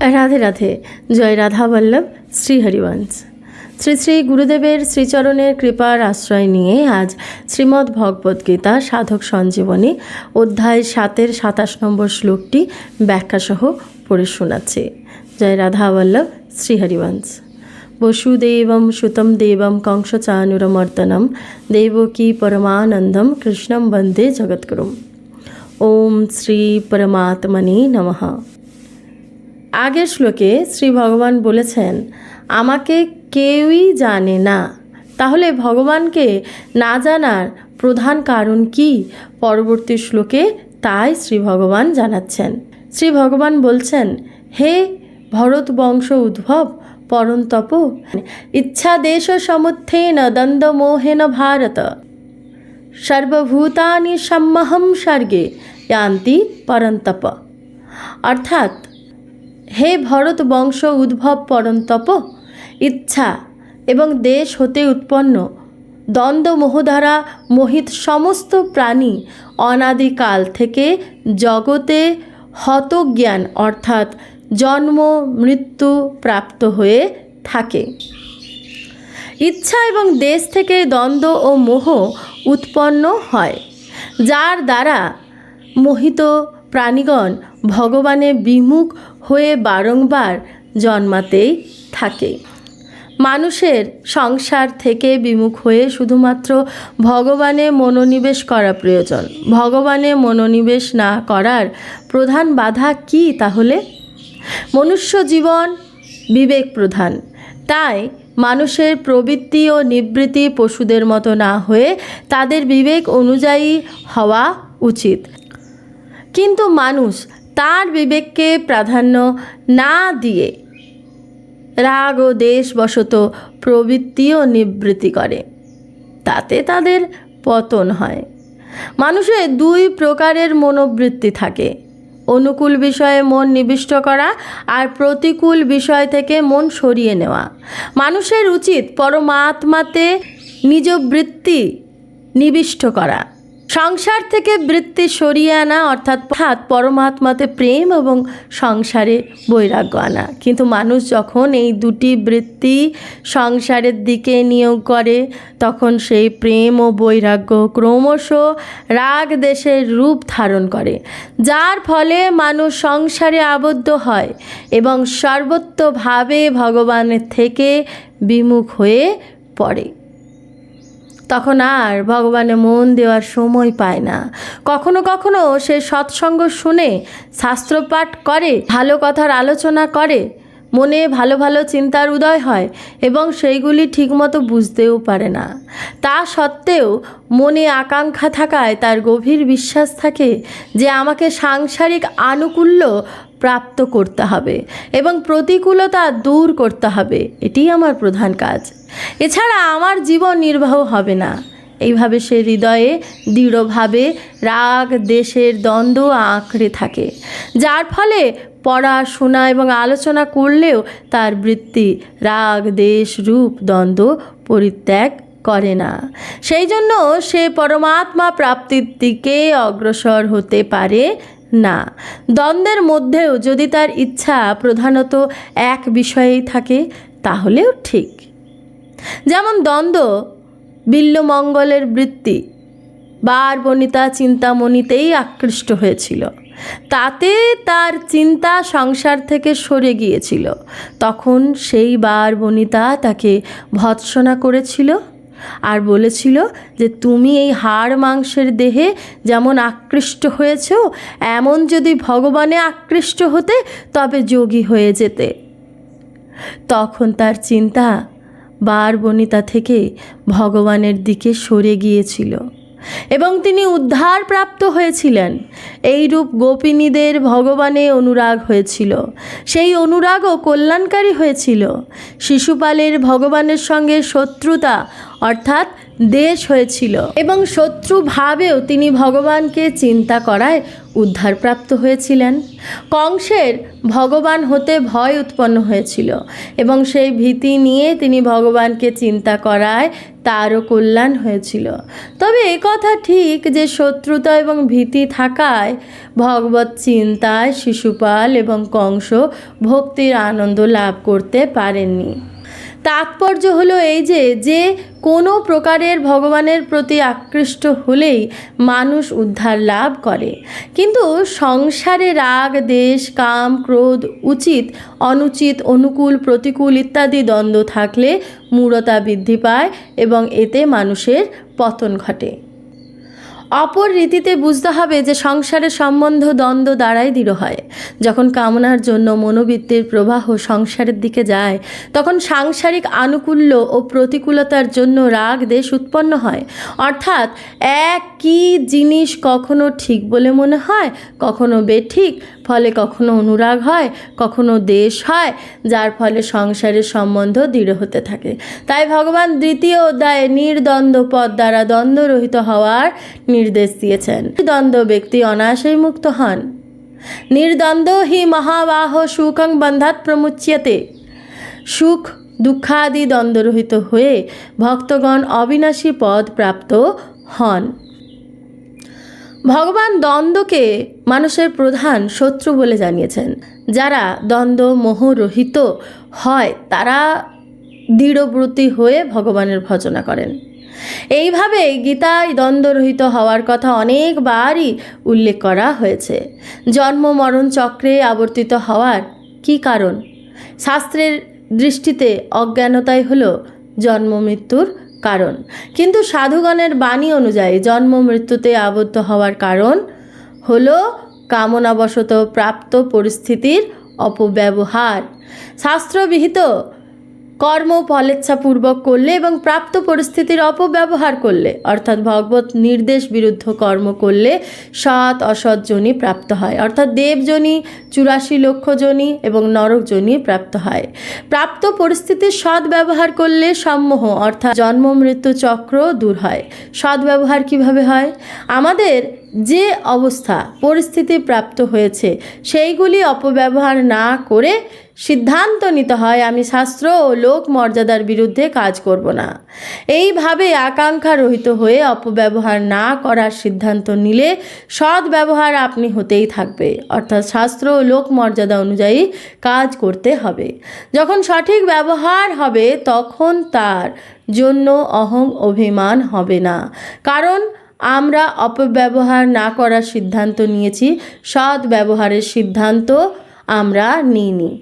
রাধে রাধে। জয় রাধা বল্লভ, শ্রী হরিবংশ। শ্রী শ্রী গুরুদেবের শ্রীচরণের কৃপার আশ্রয় নিয়ে আজ শ্রীমদ্ ভগবদ্গীতা সাধক সঞ্জীবনী অধ্যায় সাতের সাতাশ নম্বর শ্লোকটি ব্যাখ্যাসহ পড়ে শোনাচ্ছে। জয় রাধা বল্লভ, শ্রী হরিবংশ। বসুদেবম সুতম দেবম কংসচানুরমর্দনম দেবকী পরমানন্দম কৃষ্ণম বন্দে জগৎগুরুম। ওম শ্রী পরমাত্মনে নমঃ। আগের শ্লোকে শ্রী ভগবান বলেছেন, আমাকে কেউই জানে না। তাহলে ভগবানকে না জানার প্রধান কারণ কি? পরবর্তী শ্লোকে তাই শ্রী ভগবান জানাচ্ছেন। শ্রী ভগবান বলছেন, হে ভরত বংশ উদ্ভব, পরন্তপ ইচ্ছা দেশ সমুত্থেন দ্বন্দ্বমোহেন ভারত। সর্বভূতানি সম্মহম স্বর্গে ইয়ান্তি পরন্তপ। অর্থাৎ হে ভরত বংশ উদ্ভব পরন্তপ ইচ্ছা এবং দেশ হতে উৎপন্ন। দ্বন্দ্ব মোহধারা মোহিত সমস্ত প্রাণী অনাদিকাল থেকে জগতে হতজ্ঞান অর্থাৎ জন্ম, মৃত্যু প্রাপ্ত হয়ে থাকে। ইচ্ছা এবং দেশ থেকে দ্বন্দ্ব ও মোহ উৎপন্ন হয়, যার দ্বারা মোহিত প্রাণীগণ ভগবানে বিমুখ হয়ে বারংবার জন্মাতেই থাকে। মানুষের সংসার থেকে বিমুখ হয়ে শুধুমাত্র ভগবানে মনোনিবেশ করা প্রয়োজন। ভগবানে মনোনিবেশ না করার প্রধান বাধা কি তাহলে? মনুষ্য জীবন বিবেক প্রধান। তাই মানুষের প্রবৃত্তি ও নিবৃত্তি পশুদের মতো না হয়ে তাদের বিবেক অনুযায়ী হওয়া উচিত। কিন্তু মানুষ তার বিবেককে প্রাধান্য না দিয়ে রাগ ও দেশবশত প্রবৃত্তি ও নিবৃত্তি করে। তাতে তাদের পতন হয়। মানুষের দুই প্রকারের মনোবৃত্তি থাকে। অনুকূল বিষয়ে মন নিবিষ্ট করা আর প্রতিকূল বিষয় থেকে মন সরিয়ে নেওয়া। মানুষের উচিত পরমাত্মাতে নিজ বৃত্তি নিবিষ্ট করা। সংসার থেকে বৃত্তি সরিয়ে আনা, অর্থাৎ হাত পরমাত্মাতে প্রেম এবং সংসারে বৈরাগ্য আনা। কিন্তু মানুষ যখন এই দুটি বৃত্তি সংসারের দিকে নিয়োগ করে, তখন সেই প্রেম ও বৈরাগ্য ক্রমশ রাগ দেশের রূপ ধারণ করে। যার ফলে মানুষ সংসারে আবদ্ধ হয় এবং সর্বত্রভাবে ভগবানের থেকে বিমুখ হয়ে পড়ে। তখন আর ভগবানে মন দেওয়ার সময় পায় না। কখনো কখনো সে সৎসঙ্গ শুনে শাস্ত্রপাঠ করে, ভালো কথার আলোচনা করে, মনে ভালো ভালো চিন্তার উদয় হয় এবং সেইগুলি ঠিকমতো বুঝতেও পারে না। তা সত্ত্বেও মনে আকাঙ্ক্ষা থাকায় তার গভীর বিশ্বাস থাকে যে আমাকে সাংসারিক আনুকূল্য প্রাপ্ত করতে হবে এবং প্রতিকূলতা দূর করতে হবে। এটিই আমার প্রধান কাজ। এছাড়া আমার জীবন নির্বাহ হবে না। এইভাবে সে হৃদয়ে দৃঢ়ভাবে রাগ, দেশের দ্বন্দ্ব আঁকড়ে থাকে, যার ফলে পড়াশোনা এবং আলোচনা করলেও তার বৃত্তি, রাগ, দেশ, রূপ, দ্বন্দ্ব পরিত্যাগ করে না। সেই জন্য সে পরমাত্মা প্রাপ্তির দিকে অগ্রসর হতে পারে না। দ্বন্দ্বের মধ্যেও যদি তার ইচ্ছা প্রধানত এক বিষয়েই থাকে, তাহলেও ঠিক। যেমন দ্বন্দ্ব, বিল্লমঙ্গলের বৃত্তি, বার বনিতা চিন্তামণিতেই আকৃষ্ট হয়েছিল। তাতে তার চিন্তা সংসার থেকে সরে গিয়েছিল। তখন সেই বার বনিতা তাকে ভৎসনা করেছিল আর বলেছিল যে, তুমি এই হাড় মাংসের দেহে যেমন আকৃষ্ট হয়েছ, এমন যদি ভগবানে আকৃষ্ট হতে, তবে যোগী হয়ে যেতে। তখন তার চিন্তা বার বনিতা থেকে ভগবানের দিকে সরে গিয়েছিল। এবং তিনি উদ্ধার প্রাপ্ত হয়েছিলেন। এইরূপ গোপিনীদের ভগবানে অনুরাগ হয়েছিল। সেই অনুরাগও কল্যাণকারী হয়েছিল। শিশুপালের ভগবানের সঙ্গে শত্রুতা, অর্থাৎ দেশ হয়েছিল এবং শত্রুভাবেও তিনি ভগবানকে চিন্তা করায় উদ্ধারপ্রাপ্ত হয়েছিলেন। কংসের ভগবান হতে ভয় উৎপন্ন হয়েছিল এবং সেই ভীতি নিয়ে তিনি ভগবানকে চিন্তা করায় তারও কল্যাণ হয়েছিল। তবে কথা ঠিক যে শত্রুতা এবং ভীতি থাকায় ভগবত চিন্তায় শিশুপাল এবং কংস ভক্তির আনন্দ লাভ করতে পারেননি। তাৎপর্য হলো এই যে যে কোনো প্রকারের ভগবানের প্রতি আকৃষ্ট হলেই মানুষ উদ্ধার লাভ করে। কিন্তু সংসারে রাগ, দেশ, কাম, ক্রোধ, উচিত, অনুচিত, অনুকূল, প্রতিকূল ইত্যাদি দ্বন্দ্ব থাকলে মূরতা বৃদ্ধি পায় এবং এতে মানুষের পতন ঘটে। অপর রীতিতে বুঝতে হবে যে সংসারের সম্বন্ধ দ্বন্দ্ব দ্বারাই দৃঢ় হয়। যখন কামনার জন্য মনোবৃত্তির প্রবাহ সংসারের দিকে যায়, তখন সাংসারিক আনুকূল্য ও প্রতিকূলতার জন্য রাগ দেশ উৎপন্ন হয়। অর্থাৎ, এক কি জিনিস কখনো ঠিক বলে মনে হয়, কখনো বেঠিক ফলে কখনো অনুরাগ হয়, কখনো দেশ হয়, যার ফলে সংসারের সম্বন্ধ দৃঢ় হতে থাকে। তাই ভগবান দ্বিতীয় অধ্যায়ে নির্দ্বন্দ্ব পদ দ্বারা দ্বন্দ্বরহিত হওয়ার নির্দেশ দিয়েছেন। দ্বন্দ্ব ব্যক্তি অনায়াসেই মুক্ত হন। নির্দ্বন্দ্ব হি মহাবাহ সুখং বন্ধাত প্রমুচ্যতে। সুখ, দুঃখাদি দ্বন্দ্বরহিত হয়ে ভক্তগণ অবিনাশী পদ প্রাপ্ত হন। ভগবান দ্বন্দ্বকে মানুষের প্রধান শত্রু বলে জানিয়েছেন। যারা দ্বন্দ্ব মোহরহিত হয়, তারা দৃঢ়ব্রতী হয়ে ভগবানের ভজনা করেন। এইভাবে গীতায় দ্বন্দ্বরহিত হওয়ার কথা অনেকবারই উল্লেখ করা হয়েছে। জন্ম, মরণ চক্রে আবর্তিত হওয়ার কি কারণ? শাস্ত্রের দৃষ্টিতে অজ্ঞানতাই হল জন্ম মৃত্যুর কারণ। কিন্তু সাধুগণের বাণী অনুযায়ী জন্ম, মৃত্যুতে আবদ্ধ হওয়ার কারণ হলো কামনাবশত প্রাপ্ত পরিস্থিতির অপব্যবহার। শাস্ত্রবিহিত কর্ম ফলেচ্ছাপূর্বক করলে এবং প্রাপ্ত পরিস্থিতির অপব্যবহার করলে, অর্থাৎ ভগবত নির্দেশ বিরুদ্ধ কর্ম করলে সৎ, অসৎ জনি প্রাপ্ত হয়। অর্থাৎ দেবজনি চুরাশি লক্ষ জনি এবং নরক জনি প্রাপ্ত হয়। প্রাপ্ত পরিস্থিতির সৎ ব্যবহার করলে সম্মোহ, অর্থাৎ জন্ম, মৃত্যু চক্র দূর হয়। সৎ ব্যবহার কীভাবে হয়? আমাদের যে অবস্থা, পরিস্থিতি প্রাপ্ত হয়েছে, সেইগুলি অপব্যবহার না করে সিদ্ধান্ত নিতে হয়, আমি শাস্ত্র ও লোক মর্যাদার বিরুদ্ধে কাজ করব না। এইভাবে আকাঙ্ক্ষা রহিত হয়ে অপব্যবহার না করার সিদ্ধান্ত নিলে সৎ ব্যবহার আপনি হতেই থাকবে। অর্থাৎ শাস্ত্র ও লোক মর্যাদা অনুযায়ী কাজ করতে হবে। যখন সঠিক ব্যবহার হবে, তখন তার জন্য অহং অভিমান হবে না। কারণ আমরা অপব্যবহার না করার সিদ্ধান্ত নিয়েছি সৎ ব্যবহারের সিদ্ধান্ত আমরা নিইনি।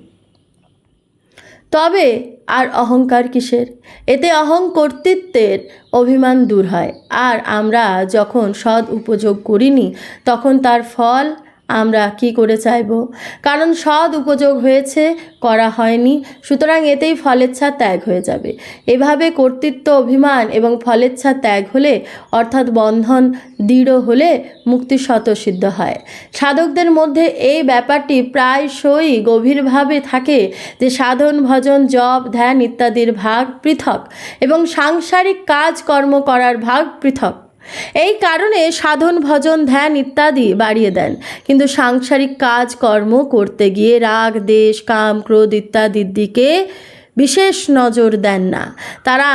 তবে আর অহংকার কিসের? এতে অহং কর্তৃত্বের অভিমান দূর হয়। আর আমরা যখন সদ উপযোগ করিনি, তখন তার ফল আমরা কি করে চাইব? কারণ সৎ উপযোগ হয়েছে, করা হয়নি, সুতরাং এতেই ফলেচ্ছা ত্যাগ হয়ে যাবে। এভাবে কর্তৃত্ব, অভিমান এবং ফলেচ্ছা ত্যাগ হলে, অর্থাৎ বন্ধন দৃঢ় হলে মুক্তি স্বতঃসিদ্ধ হয়। সাধকদের মধ্যে এই ব্যাপারটি প্রায়শই গভীরভাবে থাকে যে সাধন, ভজন, জপ, ধ্যান ইত্যাদির ভাগ পৃথক এবং সাংসারিক কাজকর্ম করার ভাগ পৃথক। এই কারণে সাধন, ভজন, ধ্যান ইত্যাদি বাড়িয়ে দেন। কিন্তু সাংসারিক কাজকর্ম করতে গিয়ে রাগ, দেশ, কাম, ক্রোধ ইত্যাদির দিকে বিশেষ নজর দেন না। তারা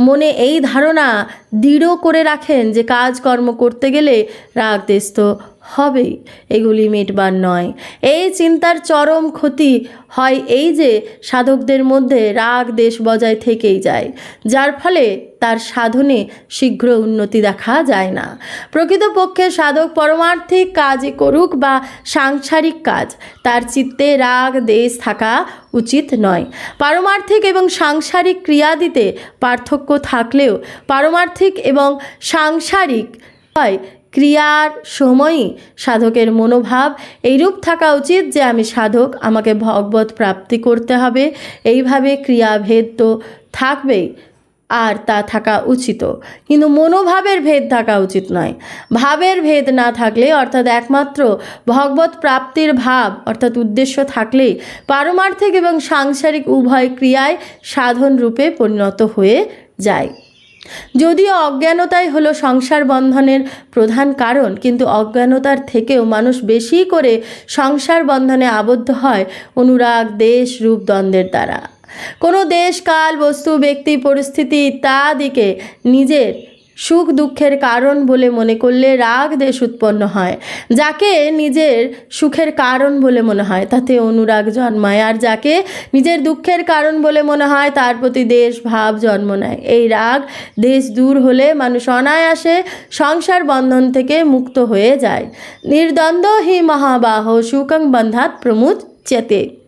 মনে এই ধারণা দৃঢ় করে রাখেন যে কাজকর্ম করতে গেলে রাগ, দেশ তো হবেই, এগুলি মিটবার নয়। এই চিন্তার চরম ক্ষতি হয় এই যে সাধকদের মধ্যে রাগ, দেশ বজায় থেকেই যায়। যার ফলে তার সাধনে শীঘ্র উন্নতি দেখা যায় না। প্রকৃতপক্ষে সাধক পরমার্থিক কাজই করুক বা সাংসারিক কাজ, তার চিত্তে রাগ, দেশ থাকা উচিত নয়। পারমার্থিক এবং সাংসারিক ক্রিয়াদিতে পার্থক্য থাকলেও পারমার্থিক এবং সাংসারিক হয় ক্রিয়ার সময়ই সাধকের মনোভাব। এইরূপ থাকা উচিত যে আমি সাধক, আমাকে ভগবত প্রাপ্তি করতে হবে। এইভাবে ক্রিয়াভেদ তো থাকবেই। আর তা থাকা উচিত। কিন্তু মনোভাবের ভেদ থাকা উচিত নয়। ভাবের ভেদ না থাকলে, অর্থাৎ একমাত্র ভগবত প্রাপ্তির ভাব, অর্থাৎ উদ্দেশ্য থাকলেই পারমার্থিক এবং সাংসারিক উভয় ক্রিয়ায় সাধন রূপে পরিণত হয়ে যায়। যদিও অজ্ঞানতাই হলো সংসার বন্ধনের প্রধান কারণ, কিন্তু অজ্ঞানতার থেকেও মানুষ বেশি করে সংসার বন্ধনে আবদ্ধ হয় অনুরাগ, দেশ, রূপ, দ্বন্দ্বের দ্বারা। কোনো দেশ, কাল, বস্তু, ব্যক্তি, পরিস্থিতি ইত্যাদিকে নিজের সুখ দুঃখের কারণ বলে মনে করলে রাগ দেশ উৎপন্ন হয়। যাকে নিজের সুখের কারণ বলে মনে হয়, তাতে অনুরাগ জন্মায়। আর যাকে নিজের দুঃখের কারণ বলে মনে হয়, তার প্রতি দেশ ভাব জন্ম নেয়। এই রাগ দেশ দূর হলে মানুষ অনায়াসে সংসার বন্ধন থেকে মুক্ত হয়ে যায়। নির্দ্বন্দ্ব হি মহাবাহ সুকং বন্ধাত প্রমুদ চেতে।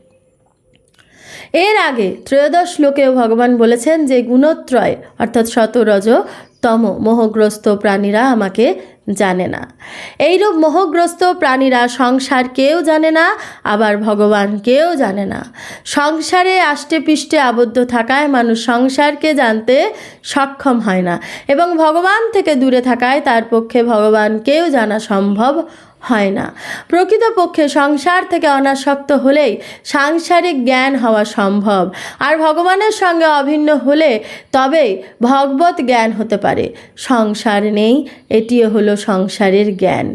এর আগে ত্রয়োদশ শ্লোকেও ভগবান বলেছেন যে গুণত্রয়, অর্থাৎ শতরজ, তম মোহগ্রস্ত প্রাণীরা আমাকে জানে না। এইরূপ মোহগ্রস্ত প্রাণীরা সংসার কেউ জানে না, আবার ভগবান কেউ জানে না। সংসারে আষ্টে পিষ্টে আবদ্ধ থাকায় মানুষ সংসারকে জানতে সক্ষম হয় না এবং ভগবান থেকে দূরে থাকায় তার পক্ষে ভগবানকেও জানা সম্ভব হয় না। প্রকৃতপক্ষে সংসার থেকে অনাসক্ত হলেই সাংসারিক জ্ঞান হওয়া সম্ভব। আর ভগবানের সঙ্গে অভিন্ন হলে তবেই ভগবত জ্ঞান হতে পারে। সংসার নেই, এটিও হলো সংসারের জ্ঞান।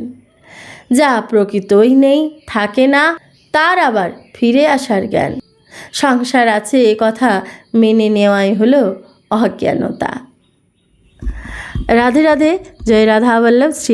যা প্রকৃতই নেই, থাকে না, তার আবার ফিরে আসার জ্ঞান। সংসার আছে এ কথা মেনে নেওয়াই হলো অজ্ঞানতা। রাধে রাধে, জয় রাধা বল্লভ শ্রী